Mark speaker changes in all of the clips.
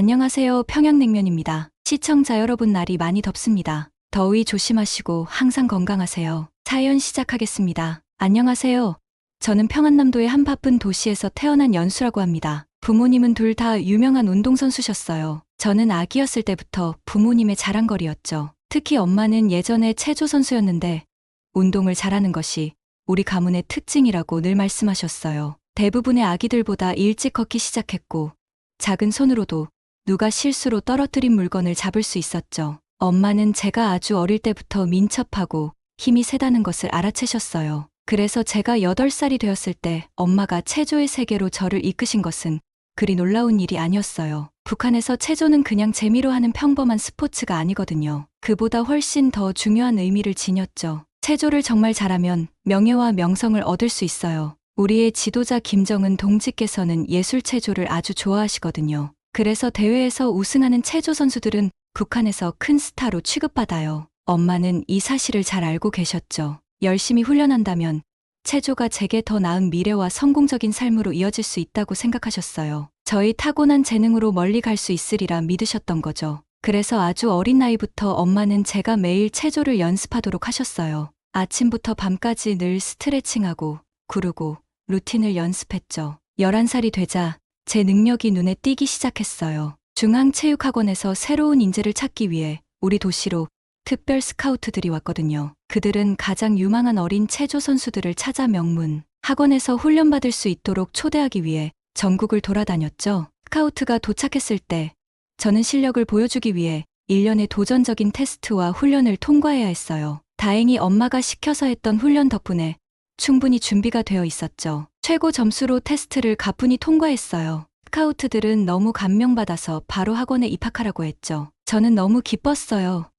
Speaker 1: 안녕하세요. 평양냉면입니다. 시청자 여러분 날이 많이 덥습니다. 더위 조심하시고 항상 건강하세요. 사연 시작하겠습니다. 안녕하세요. 저는 평안남도의 한 바쁜 도시에서 태어난 연수라고 합니다. 부모님은 둘 다 유명한 운동선수셨어요. 저는 아기였을 때부터 부모님의 자랑거리였죠. 특히 엄마는 예전에 체조 선수였는데 운동을 잘하는 것이 우리 가문의 특징이라고 늘 말씀하셨어요. 대부분의 아기들보다 일찍 걷기 시작했고 작은 손으로도 누가 실수로 떨어뜨린 물건을 잡을 수 있었죠. 엄마는 제가 아주 어릴 때부터 민첩하고 힘이 세다는 것을 알아채셨어요. 그래서 제가 8살이 되었을 때 엄마가 체조의 세계로 저를 이끄신 것은 그리 놀라운 일이 아니었어요. 북한에서 체조는 그냥 재미로 하는 평범한 스포츠가 아니거든요. 그보다 훨씬 더 중요한 의미를 지녔죠. 체조를 정말 잘하면 명예와 명성을 얻을 수 있어요. 우리의 지도자 김정은 동지께서는 예술 체조를 아주 좋아하시거든요. 그래서 대회에서 우승하는 체조 선수들은 북한에서 큰 스타로 취급받아요. 엄마는 이 사실을 잘 알고 계셨죠. 열심히 훈련한다면 체조가 제게 더 나은 미래와 성공적인 삶으로 이어질 수 있다고 생각하셨어요. 저희 타고난 재능으로 멀리 갈 수 있으리라 믿으셨던 거죠. 그래서 아주 어린 나이부터 엄마는 제가 매일 체조를 연습하도록 하셨어요. 아침부터 밤까지 늘 스트레칭하고 구르고 루틴을 연습했죠. 11살이 되자 제 능력이 눈에 띄기 시작했어요. 중앙체육학원에서 새로운 인재를 찾기 위해 우리 도시로 특별 스카우트들이 왔거든요. 그들은 가장 유망한 어린 체조 선수들을 찾아 명문 학원에서 훈련받을 수 있도록 초대하기 위해 전국을 돌아다녔죠. 스카우트가 도착했을 때 저는 실력을 보여주기 위해 1년의 도전적인 테스트와 훈련을 통과해야 했어요. 다행히 엄마가 시켜서 했던 훈련 덕분에 충분히 준비가 되어 있었죠. 최고 점수로 테스트를 가뿐히 통과했어요. 스카우트들은 너무 감명받아서 바로 학원에 입학하라고 했죠. 저는 너무 기뻤어요.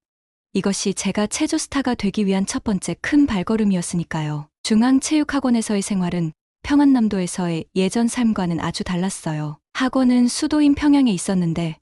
Speaker 1: 이것이 제가 체조 스타가 되기 위한 첫 번째 큰 발걸음이었으니까요. 중앙체육학원에서의 생활은 평안남도에서의 예전 삶과는 아주 달랐어요. 학원은 수도인 평양에 있었는데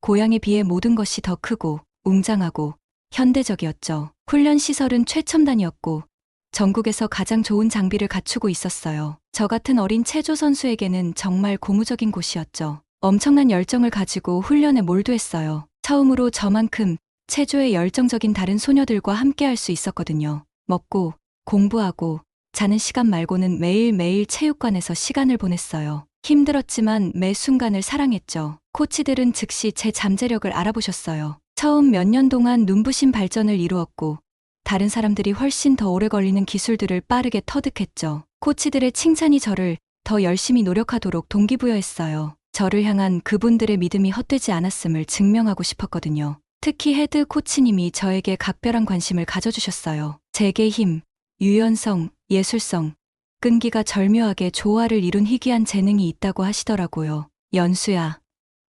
Speaker 1: 고향에 비해 모든 것이 더 크고 웅장하고 현대적이었죠. 훈련 시설은 최첨단이었고 전국에서 가장 좋은 장비를 갖추고 있었어요. 저 같은 어린 체조 선수에게는 정말 고무적인 곳이었죠. 엄청난 열정을 가지고 훈련에 몰두했어요. 처음으로 저만큼 체조에 열정적인 다른 소녀들과 함께 할 수 있었거든요. 먹고, 공부하고, 자는 시간 말고는 매일매일 체육관에서 시간을 보냈어요. 힘들었지만 매 순간을 사랑했죠. 코치들은 즉시 제 잠재력을 알아보셨어요. 처음 몇 년 동안 눈부신 발전을 이루었고, 다른 사람들이 훨씬 더 오래 걸리는 기술들을 빠르게 터득했죠. 코치들의 칭찬이 저를 더 열심히 노력하도록 동기부여했어요. 저를 향한 그분들의 믿음이 헛되지 않았음을 증명하고 싶었거든요. 특히 헤드 코치님이 저에게 각별한 관심을 가져주셨어요. 제게 힘, 유연성, 예술성, 끈기가 절묘하게 조화를 이룬 희귀한 재능이 있다고 하시더라고요. 연수야,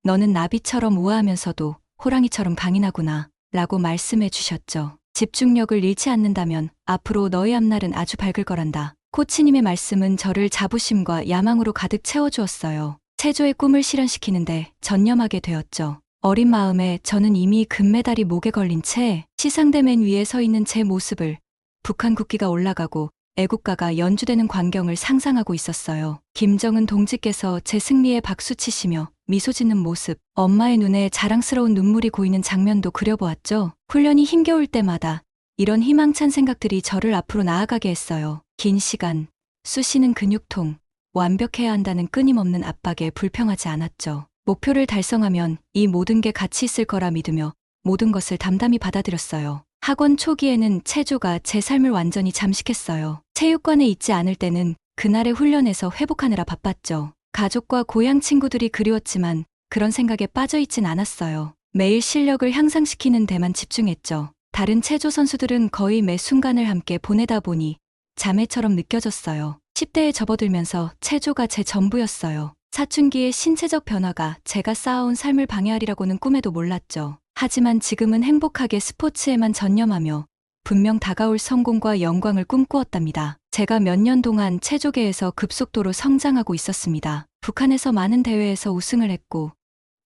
Speaker 1: 너는 나비처럼 우아하면서도 호랑이처럼 강인하구나, 라고 말씀해 주셨죠. 집중력을 잃지 않는다면 앞으로 너의 앞날은 아주 밝을 거란다. 코치님의 말씀은 저를 자부심과 야망으로 가득 채워주었어요. 체조의 꿈을 실현시키는데 전념하게 되었죠. 어린 마음에 저는 이미 금메달이 목에 걸린 채 시상대 맨 위에 서 있는 제 모습을 북한 국기가 올라가고 애국가가 연주되는 광경을 상상하고 있었어요. 김정은 동지께서 제 승리에 박수 치시며 미소 짓는 모습, 엄마의 눈에 자랑스러운 눈물이 고이는 장면도 그려보았죠. 훈련이 힘겨울 때마다 이런 희망찬 생각들이 저를 앞으로 나아가게 했어요. 긴 시간, 쑤시는 근육통, 완벽해야 한다는 끊임없는 압박에 불평하지 않았죠. 목표를 달성하면 이 모든 게 가치 있을 거라 믿으며 모든 것을 담담히 받아들였어요. 학원 초기에는 체조가 제 삶을 완전히 잠식했어요. 체육관에 있지 않을 때는 그날의 훈련에서 회복하느라 바빴죠. 가족과 고향 친구들이 그리웠지만 그런 생각에 빠져있진 않았어요. 매일 실력을 향상시키는 데만 집중했죠. 다른 체조 선수들은 거의 매 순간을 함께 보내다 보니 자매처럼 느껴졌어요. 10대에 접어들면서 체조가 제 전부였어요. 사춘기의 신체적 변화가 제가 쌓아온 삶을 방해하리라고는 꿈에도 몰랐죠. 하지만 지금은 행복하게 스포츠에만 전념하며 분명 다가올 성공과 영광을 꿈꾸었답니다. 제가 몇 년 동안 체조계에서 급속도로 성장하고 있었습니다. 북한에서 많은 대회에서 우승을 했고,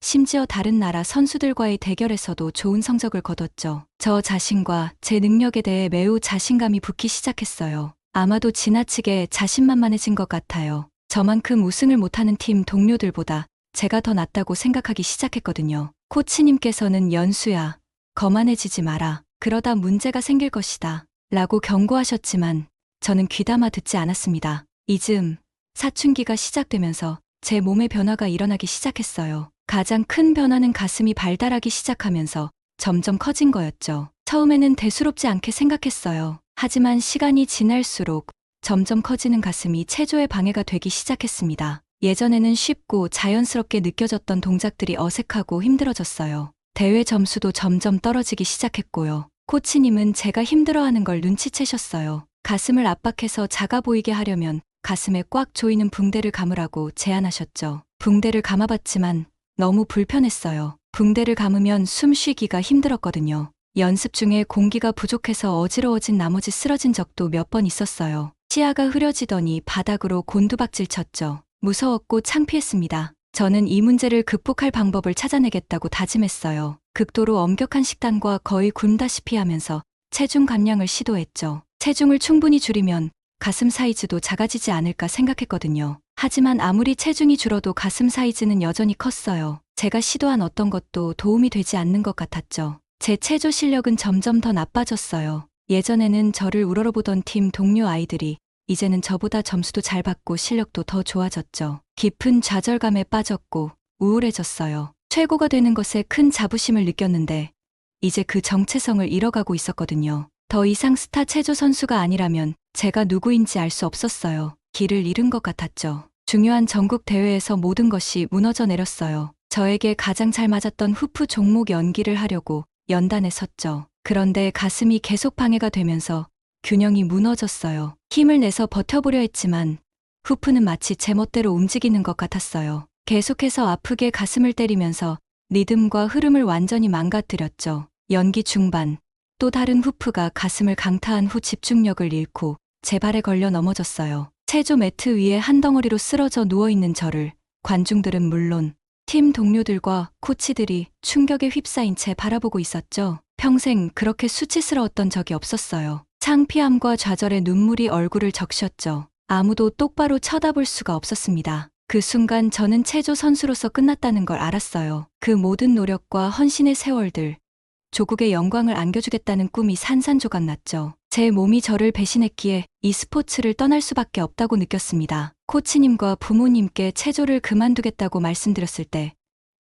Speaker 1: 심지어 다른 나라 선수들과의 대결에서도 좋은 성적을 거뒀죠. 저 자신과 제 능력에 대해 매우 자신감이 붙기 시작했어요. 아마도 지나치게 자신만만해진 것 같아요. 저만큼 우승을 못하는 팀 동료들보다 제가 더 낫다고 생각하기 시작했거든요. 코치님께서는 연수야, 거만해지지 마라. 그러다 문제가 생길 것이다. 라고 경고하셨지만 저는 귀담아 듣지 않았습니다. 이즈음, 사춘기가 시작되면서 제 몸의 변화가 일어나기 시작했어요. 가장 큰 변화는 가슴이 발달하기 시작하면서 점점 커진 거였죠. 처음에는 대수롭지 않게 생각했어요. 하지만 시간이 지날수록 점점 커지는 가슴이 체조에 방해가 되기 시작했습니다. 예전에는 쉽고 자연스럽게 느껴졌던 동작들이 어색하고 힘들어졌어요. 대회 점수도 점점 떨어지기 시작했고요. 코치님은 제가 힘들어하는 걸 눈치채셨어요. 가슴을 압박해서 작아 보이게 하려면 가슴에 꽉 조이는 붕대를 감으라고 제안하셨죠. 붕대를 감아봤지만 너무 불편했어요. 붕대를 감으면 숨 쉬기가 힘들었거든요. 연습 중에 공기가 부족해서 어지러워진 나머지 쓰러진 적도 몇 번 있었어요. 시야가 흐려지더니 바닥으로 곤두박질 쳤죠. 무서웠고 창피했습니다. 저는 이 문제를 극복할 방법을 찾아내겠다고 다짐했어요. 극도로 엄격한 식단과 거의 굶다시피 하면서 체중 감량을 시도했죠. 체중을 충분히 줄이면 가슴 사이즈도 작아지지 않을까 생각했거든요. 하지만 아무리 체중이 줄어도 가슴 사이즈는 여전히 컸어요. 제가 시도한 어떤 것도 도움이 되지 않는 것 같았죠. 제 체조 실력은 점점 더 나빠졌어요. 예전에는 저를 우러러보던 팀 동료 아이들이 이제는 저보다 점수도 잘 받고 실력도 더 좋아졌죠. 깊은 좌절감에 빠졌고 우울해졌어요. 최고가 되는 것에 큰 자부심을 느꼈는데 이제 그 정체성을 잃어가고 있었거든요. 더 이상 스타 체조 선수가 아니라면 제가 누구인지 알 수 없었어요. 길을 잃은 것 같았죠. 중요한 전국 대회에서 모든 것이 무너져 내렸어요. 저에게 가장 잘 맞았던 후프 종목 연기를 하려고 연단에 섰죠. 그런데 가슴이 계속 방해가 되면서 균형이 무너졌어요. 힘을 내서 버텨보려 했지만 후프는 마치 제멋대로 움직이는 것 같았어요. 계속해서 아프게 가슴을 때리면서 리듬과 흐름을 완전히 망가뜨렸죠. 연기 중반 또 다른 후프가 가슴을 강타한 후 집중력을 잃고 제 발에 걸려 넘어졌어요. 체조 매트 위에 한 덩어리로 쓰러져 누워있는 저를 관중들은 물론 팀 동료들과 코치들이 충격에 휩싸인 채 바라보고 있었죠. 평생 그렇게 수치스러웠던 적이 없었어요. 창피함과 좌절의 눈물이 얼굴을 적셨죠. 아무도 똑바로 쳐다볼 수가 없었습니다. 그 순간 저는 체조 선수로서 끝났다는 걸 알았어요. 그 모든 노력과 헌신의 세월들, 조국의 영광을 안겨주겠다는 꿈이 산산조각 났죠. 제 몸이 저를 배신했기에 이 스포츠를 떠날 수밖에 없다고 느꼈습니다. 코치님과 부모님께 체조를 그만두겠다고 말씀드렸을 때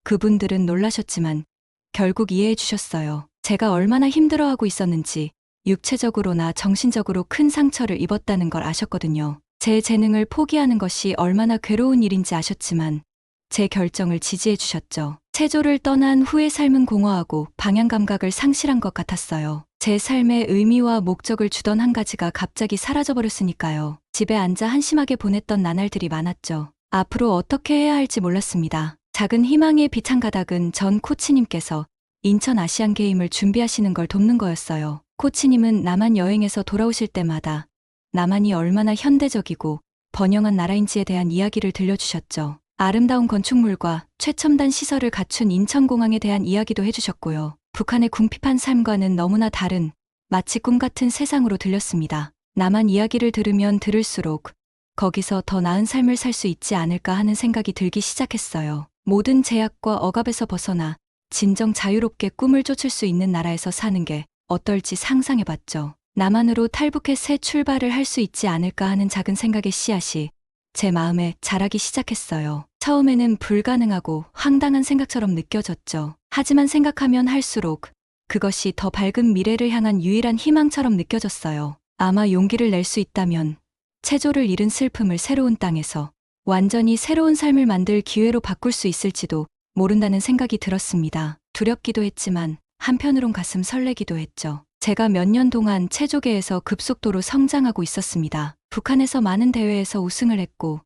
Speaker 1: 그분들은 놀라셨지만 결국 이해해 주셨어요. 제가 얼마나 힘들어하고 있었는지 육체적으로나 정신적으로 큰 상처를 입었다는 걸 아셨거든요. 제 재능을 포기하는 것이 얼마나 괴로운 일인지 아셨지만 제 결정을 지지해 주셨죠. 체조를 떠난 후의 삶은 공허하고 방향 감각을 상실한 것 같았어요. 제 삶의 의미와 목적을 주던 한 가지가 갑자기 사라져버렸으니까요. 집에 앉아 한심하게 보냈던 나날들이 많았죠. 앞으로 어떻게 해야 할지 몰랐습니다. 작은 희망의 비찬 가닥은 전 코치님께서 인천 아시안 게임을 준비하시는 걸 돕는 거였어요. 코치님은 남한 여행에서 돌아오실 때마다 남한이 얼마나 현대적이고 번영한 나라인지에 대한 이야기를 들려주셨죠. 아름다운 건축물과 최첨단 시설을 갖춘 인천공항에 대한 이야기도 해주셨고요. 북한의 궁핍한 삶과는 너무나 다른 마치 꿈 같은 세상으로 들렸습니다. 남한 이야기를 들으면 들을수록 거기서 더 나은 삶을 살 수 있지 않을까 하는 생각이 들기 시작했어요. 모든 제약과 억압에서 벗어나 진정 자유롭게 꿈을 쫓을 수 있는 나라에서 사는 게 어떨지 상상해봤죠. 남한으로 탈북해 새 출발을 할 수 있지 않을까 하는 작은 생각의 씨앗이 제 마음에 자라기 시작했어요. 처음에는 불가능하고 황당한 생각처럼 느껴졌죠. 하지만 생각하면 할수록 그것이 더 밝은 미래를 향한 유일한 희망처럼 느껴졌어요. 아마 용기를 낼 수 있다면 체조를 잃은 슬픔을 새로운 땅에서 완전히 새로운 삶을 만들 기회로 바꿀 수 있을지도 모른다는 생각이 들었습니다. 두렵기도 했지만 한편으론 가슴 설레기도 했죠. 제가 몇 년 동안 체조계에서 급속도로 성장하고 있었습니다. 북한에서 많은 대회에서 우승을 했고,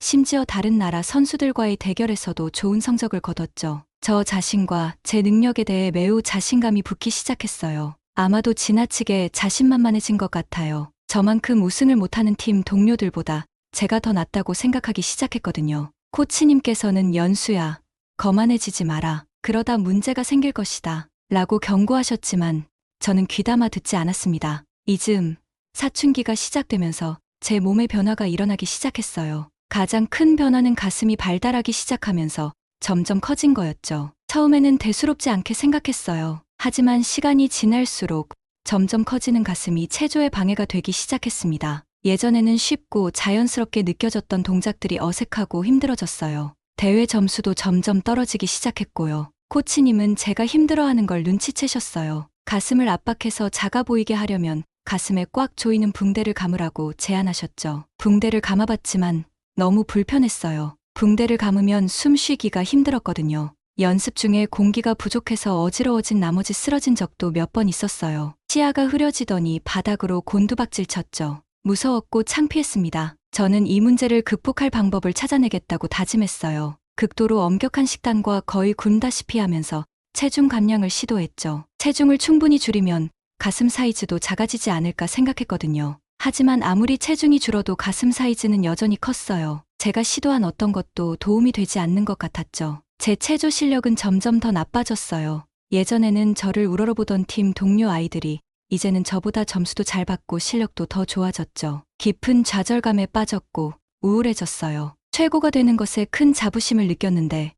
Speaker 1: 심지어 다른 나라 선수들과의 대결에서도 좋은 성적을 거뒀죠. 저 자신과 제 능력에 대해 매우 자신감이 붙기 시작했어요. 아마도 지나치게 자신만만해진 것 같아요. 저만큼 우승을 못하는 팀 동료들보다 제가 더 낫다고 생각하기 시작했거든요. 코치님께서는 연수야, 거만해지지 마라. 그러다 문제가 생길 것이다. 라고 경고하셨지만 저는 귀담아 듣지 않았습니다. 이즈음, 사춘기가 시작되면서 제 몸의 변화가 일어나기 시작했어요. 가장 큰 변화는 가슴이 발달하기 시작하면서 점점 커진 거였죠. 처음에는 대수롭지 않게 생각했어요. 하지만 시간이 지날수록 점점 커지는 가슴이 체조에 방해가 되기 시작했습니다. 예전에는 쉽고 자연스럽게 느껴졌던 동작들이 어색하고 힘들어졌어요. 대회 점수도 점점 떨어지기 시작했고요. 코치님은 제가 힘들어하는 걸 눈치채셨어요. 가슴을 압박해서 작아 보이게 하려면 가슴에 꽉 조이는 붕대를 감으라고 제안하셨죠. 붕대를 감아봤지만 너무 불편했어요. 붕대를 감으면 숨 쉬기가 힘들었거든요. 연습 중에 공기가 부족해서 어지러워진 나머지 쓰러진 적도 몇 번 있었어요. 시야가 흐려지더니 바닥으로 곤두박질 쳤죠. 무서웠고 창피했습니다. 저는 이 문제를 극복할 방법을 찾아내겠다고 다짐했어요. 극도로 엄격한 식단과 거의 굶다시피 하면서 체중 감량을 시도했죠. 체중을 충분히 줄이면 가슴 사이즈도 작아지지 않을까 생각했거든요. 하지만 아무리 체중이 줄어도 가슴 사이즈는 여전히 컸어요. 제가 시도한 어떤 것도 도움이 되지 않는 것 같았죠. 제 체조 실력은 점점 더 나빠졌어요. 예전에는 저를 우러러보던 팀 동료 아이들이 이제는 저보다 점수도 잘 받고 실력도 더 좋아졌죠. 깊은 좌절감에 빠졌고 우울해졌어요. 최고가 되는 것에 큰 자부심을 느꼈는데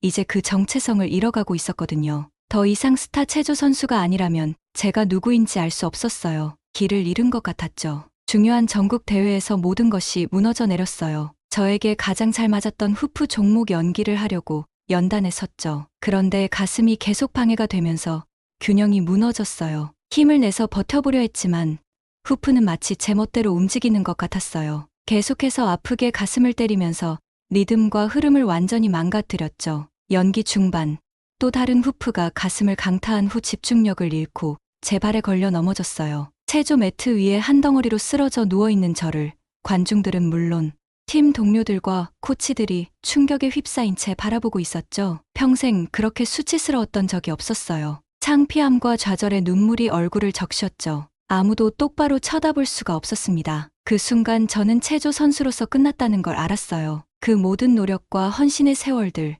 Speaker 1: 이제 그 정체성을 잃어가고 있었거든요. 더 이상 스타 체조 선수가 아니라면 제가 누구인지 알 수 없었어요. 길을 잃은 것 같았죠. 중요한 전국 대회에서 모든 것이 무너져 내렸어요. 저에게 가장 잘 맞았던 후프 종목 연기를 하려고 연단에 섰죠. 그런데 가슴이 계속 방해가 되면서 균형이 무너졌어요. 힘을 내서 버텨보려 했지만 후프는 마치 제 멋대로 움직이는 것 같았어요. 계속해서 아프게 가슴을 때리면서 리듬과 흐름을 완전히 망가뜨렸죠. 연기 중반 또 다른 후프가 가슴을 강타한 후 집중력을 잃고 제 발에 걸려 넘어졌어요. 체조 매트 위에 한 덩어리로 쓰러져 누워있는 저를 관중들은 물론 팀 동료들과 코치들이 충격에 휩싸인 채 바라보고 있었죠. 평생 그렇게 수치스러웠던 적이 없었어요. 창피함과 좌절의 눈물이 얼굴을 적셨죠. 아무도 똑바로 쳐다볼 수가 없었습니다. 그 순간 저는 체조 선수로서 끝났다는 걸 알았어요. 그 모든 노력과 헌신의 세월들,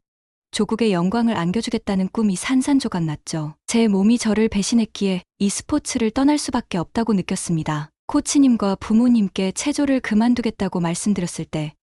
Speaker 1: 조국의 영광을 안겨주겠다는 꿈이 산산조각 났죠. 제 몸이 저를 배신했기에 이 스포츠를 떠날 수밖에 없다고 느꼈습니다. 코치님과 부모님께 체조를 그만두겠다고 말씀드렸을 때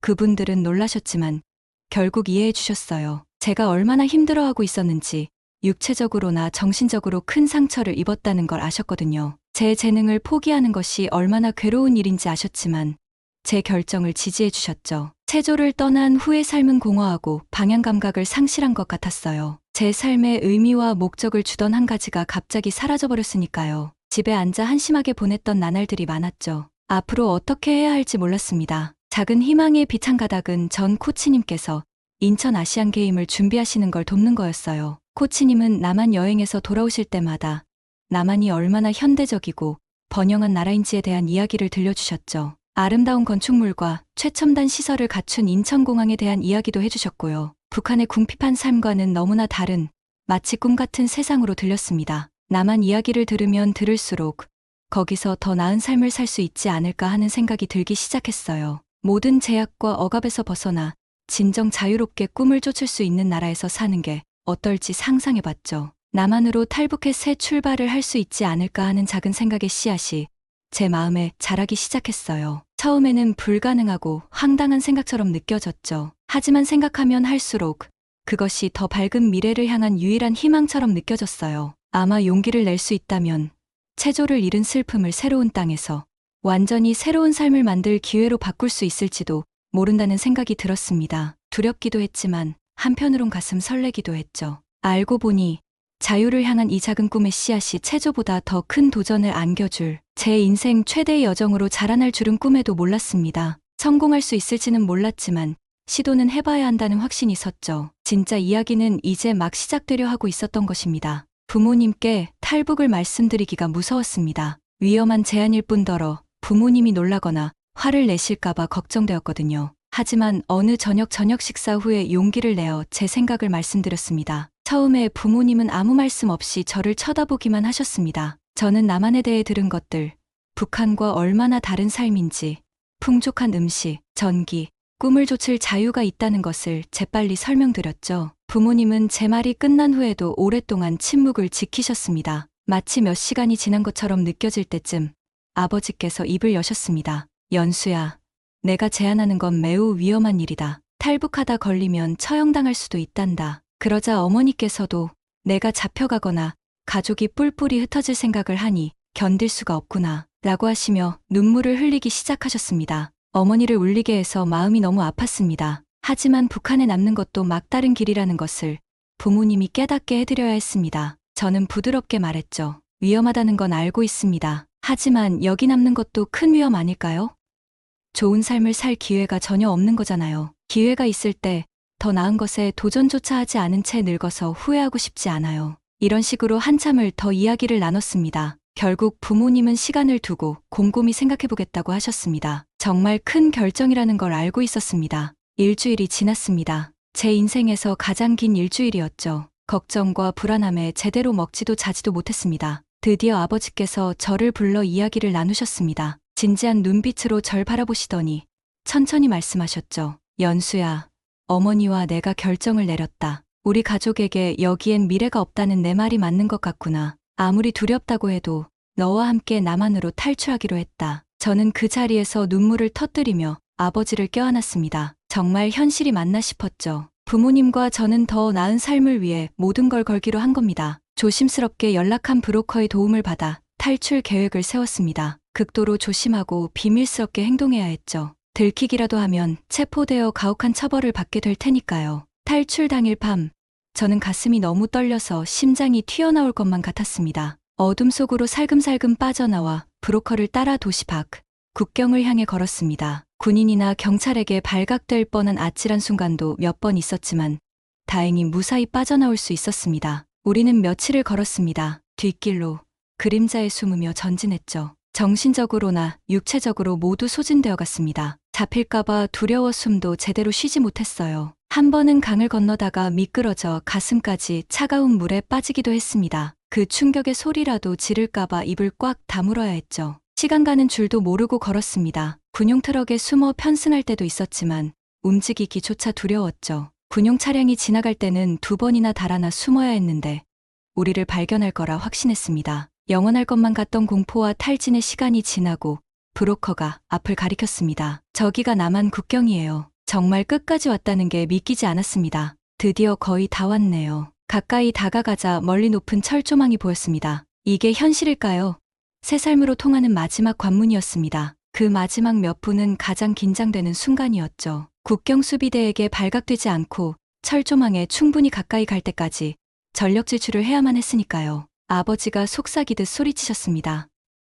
Speaker 1: 그분들은 놀라셨지만 결국 이해해 주셨어요. 제가 얼마나 힘들어하고 있었는지 육체적으로나 정신적으로 큰 상처를 입었다는 걸 아셨거든요. 제 재능을 포기하는 것이 얼마나 괴로운 일인지 아셨지만 제 결정을 지지해 주셨죠. 체조를 떠난 후의 삶은 공허하고 방향 감각을 상실한 것 같았어요. 제 삶의 의미와 목적을 주던 한 가지가 갑자기 사라져버렸으니까요. 집에 앉아 한심하게 보냈던 나날들이 많았죠. 앞으로 어떻게 해야 할지 몰랐습니다. 작은 희망의 비찬 가닥은 전 코치님께서 인천 아시안 게임을 준비하시는 걸 돕는 거였어요. 코치님은 남한 여행에서 돌아오실 때마다 남한이 얼마나 현대적이고 번영한 나라인지에 대한 이야기를 들려주셨죠. 아름다운 건축물과 최첨단 시설을 갖춘 인천공항에 대한 이야기도 해주셨고요. 북한의 궁핍한 삶과는 너무나 다른 마치 꿈 같은 세상으로 들렸습니다. 남한 이야기를 들으면 들을수록 거기서 더 나은 삶을 살 수 있지 않을까 하는 생각이 들기 시작했어요. 모든 제약과 억압에서 벗어나 진정 자유롭게 꿈을 쫓을 수 있는 나라에서 사는 게 어떨지 상상해봤죠. 남한으로 탈북해 새 출발을 할 수 있지 않을까 하는 작은 생각의 씨앗이 제 마음에 자라기 시작했어요. 처음에는 불가능하고 황당한 생각처럼 느껴졌죠. 하지만 생각하면 할수록 그것이 더 밝은 미래를 향한 유일한 희망처럼 느껴졌어요. 아마 용기를 낼 수 있다면 체조를 잃은 슬픔을 새로운 땅에서 완전히 새로운 삶을 만들 기회로 바꿀 수 있을지도 모른다는 생각이 들었습니다. 두렵기도 했지만 한편으론 가슴 설레기도 했죠. 알고 보니 자유를 향한 이 작은 꿈의 씨앗이 체조보다 더 큰 도전을 안겨줄 제 인생 최대의 여정으로 자라날 줄은 꿈에도 몰랐습니다. 성공할 수 있을지는 몰랐지만 시도는 해봐야 한다는 확신이 섰죠. 진짜 이야기는 이제 막 시작되려 하고 있었던 것입니다. 부모님께 탈북을 말씀드리기가 무서웠습니다. 위험한 제안일 뿐더러 부모님이 놀라거나 화를 내실까봐 걱정되었거든요. 하지만 어느 저녁 저녁 식사 후에 용기를 내어 제 생각을 말씀드렸습니다. 처음에 부모님은 아무 말씀 없이 저를 쳐다보기만 하셨습니다. 저는 남한에 대해 들은 것들, 북한과 얼마나 다른 삶인지, 풍족한 음식, 전기, 꿈을 좇을 자유가 있다는 것을 재빨리 설명드렸죠. 부모님은 제 말이 끝난 후에도 오랫동안 침묵을 지키셨습니다. 마치 몇 시간이 지난 것처럼 느껴질 때쯤 아버지께서 입을 여셨습니다. 연수야, 내가 제안하는 건 매우 위험한 일이다. 탈북하다 걸리면 처형당할 수도 있단다. 그러자 어머니께서도 내가 잡혀가거나 가족이 뿔뿔이 흩어질 생각을 하니 견딜 수가 없구나. 라고 하시며 눈물을 흘리기 시작하셨습니다. 어머니를 울리게 해서 마음이 너무 아팠습니다. 하지만 북한에 남는 것도 막다른 길이라는 것을 부모님이 깨닫게 해드려야 했습니다. 저는 부드럽게 말했죠. 위험하다는 건 알고 있습니다. 하지만 여기 남는 것도 큰 위험 아닐까요? 좋은 삶을 살 기회가 전혀 없는 거잖아요. 기회가 있을 때 더 나은 것에 도전조차 하지 않은 채 늙어서 후회하고 싶지 않아요. 이런 식으로 한참을 더 이야기를 나눴습니다. 결국 부모님은 시간을 두고 곰곰이 생각해보겠다고 하셨습니다. 정말 큰 결정이라는 걸 알고 있었습니다. 일주일이 지났습니다. 제 인생에서 가장 긴 일주일이었죠. 걱정과 불안함에 제대로 먹지도 자지도 못했습니다. 드디어 아버지께서 저를 불러 이야기를 나누셨습니다. 진지한 눈빛으로 절 바라보시더니 천천히 말씀하셨죠. 연수야, 어머니와 내가 결정을 내렸다. 우리 가족에게 여기엔 미래가 없다는 내 말이 맞는 것 같구나. 아무리 두렵다고 해도 너와 함께 남한으로 탈출하기로 했다. 저는 그 자리에서 눈물을 터뜨리며 아버지를 껴안았습니다. 정말 현실이 맞나 싶었죠. 부모님과 저는 더 나은 삶을 위해 모든 걸 걸기로 한 겁니다. 조심스럽게 연락한 브로커의 도움을 받아 탈출 계획을 세웠습니다. 극도로 조심하고 비밀스럽게 행동해야 했죠. 들키기라도 하면 체포되어 가혹한 처벌을 받게 될 테니까요. 탈출 당일 밤, 저는 가슴이 너무 떨려서 심장이 튀어나올 것만 같았습니다. 어둠 속으로 살금살금 빠져나와 브로커를 따라 도시 밖, 국경을 향해 걸었습니다. 군인이나 경찰에게 발각될 뻔한 아찔한 순간도 몇 번 있었지만 다행히 무사히 빠져나올 수 있었습니다. 우리는 며칠을 걸었습니다. 뒷길로 그림자에 숨으며 전진했죠. 정신적으로나 육체적으로 모두 소진되어 갔습니다. 잡힐까봐 두려워 숨도 제대로 쉬지 못했어요. 한 번은 강을 건너다가 미끄러져 가슴까지 차가운 물에 빠지기도 했습니다. 그 충격의 소리라도 지를까봐 입을 꽉 다물어야 했죠. 시간 가는 줄도 모르고 걸었습니다. 군용 트럭에 숨어 편승할 때도 있었지만 움직이기조차 두려웠죠. 군용 차량이 지나갈 때는 두 번이나 달아나 숨어야 했는데 우리를 발견할 거라 확신했습니다. 영원할 것만 같던 공포와 탈진의 시간이 지나고 브로커가 앞을 가리켰습니다. 저기가 남한 국경이에요. 정말 끝까지 왔다는 게 믿기지 않았습니다. 드디어 거의 다 왔네요. 가까이 다가가자 멀리 높은 철조망이 보였습니다. 이게 현실일까요? 새 삶으로 통하는 마지막 관문이었습니다. 그 마지막 몇 분은 가장 긴장되는 순간이었죠. 국경 수비대에게 발각되지 않고 철조망에 충분히 가까이 갈 때까지 전력 질주를 해야만 했으니까요. 아버지가 속삭이듯 소리치셨습니다.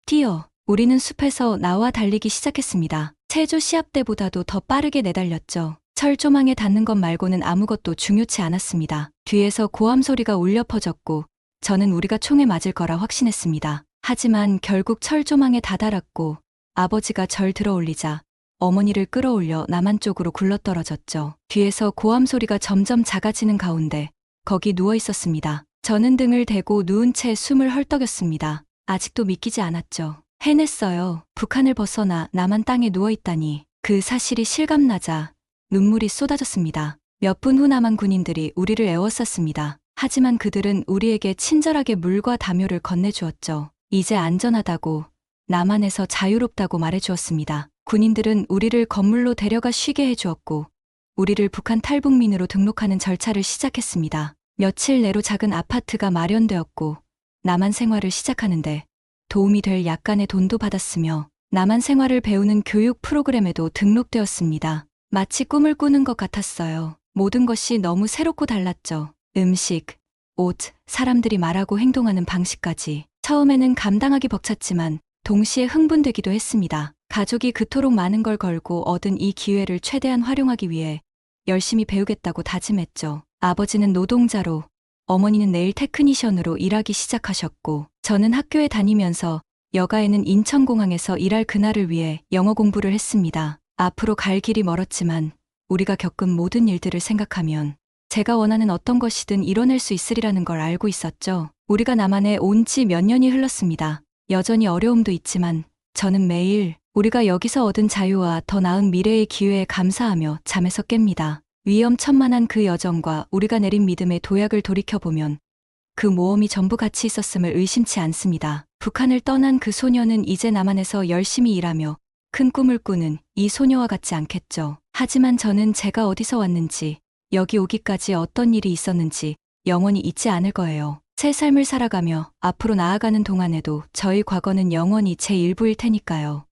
Speaker 1: 뛰어. 우리는 숲에서 나와 달리기 시작했습니다. 체조 시합 때보다도 더 빠르게 내달렸죠. 철조망에 닿는 것 말고는 아무것도 중요치 않았습니다. 뒤에서 고함 소리가 울려 퍼졌고 저는 우리가 총에 맞을 거라 확신했습니다. 하지만 결국 철조망에 다다랐고 아버지가 절 들어올리자 어머니를 끌어올려 남한 쪽으로 굴러떨어졌죠. 뒤에서 고함 소리가 점점 작아지는 가운데 거기 누워 있었습니다. 저는 등을 대고 누운 채 숨을 헐떡였습니다. 아직도 믿기지 않았죠. 해냈어요. 북한을 벗어나 남한 땅에 누워 있다니. 그 사실이 실감나자 눈물이 쏟아졌습니다. 몇 분 후 남한 군인들이 우리를 애워쌌습니다. 하지만 그들은 우리에게 친절하게 물과 담요를 건네주었죠. 이제 안전하다고, 남한에서 자유롭다고 말해주었습니다. 군인들은 우리를 건물로 데려가 쉬게 해주었고, 우리를 북한 탈북민으로 등록하는 절차를 시작했습니다. 며칠 내로 작은 아파트가 마련되었고, 남한 생활을 시작하는데 도움이 될 약간의 돈도 받았으며, 남한 생활을 배우는 교육 프로그램에도 등록되었습니다. 마치 꿈을 꾸는 것 같았어요. 모든 것이 너무 새롭고 달랐죠. 음식, 옷, 사람들이 말하고 행동하는 방식까지. 처음에는 감당하기 벅찼지만 동시에 흥분되기도 했습니다. 가족이 그토록 많은 걸 걸고 얻은 이 기회를 최대한 활용하기 위해 열심히 배우겠다고 다짐했죠. 아버지는 노동자로, 어머니는 내일 테크니션으로 일하기 시작하셨고, 저는 학교에 다니면서 여가에는 인천공항에서 일할 그날을 위해 영어 공부를 했습니다. 앞으로 갈 길이 멀었지만 우리가 겪은 모든 일들을 생각하면 제가 원하는 어떤 것이든 이뤄낼 수 있으리라는 걸 알고 있었죠. 우리가 남한에 온 지 몇 년이 흘렀습니다. 여전히 어려움도 있지만 저는 매일 우리가 여기서 얻은 자유와 더 나은 미래의 기회에 감사하며 잠에서 깹니다. 위험천만한 그 여정과 우리가 내린 믿음의 도약을 돌이켜보면 그 모험이 전부 같이 있었음을 의심치 않습니다. 북한을 떠난 그 소녀는 이제 남한에서 열심히 일하며 큰 꿈을 꾸는 이 소녀와 같지 않겠죠. 하지만 저는 제가 어디서 왔는지, 여기 오기까지 어떤 일이 있었는지 영원히 잊지 않을 거예요. 새 삶을 살아가며 앞으로 나아가는 동안에도 저희 과거는 영원히 제 일부일 테니까요.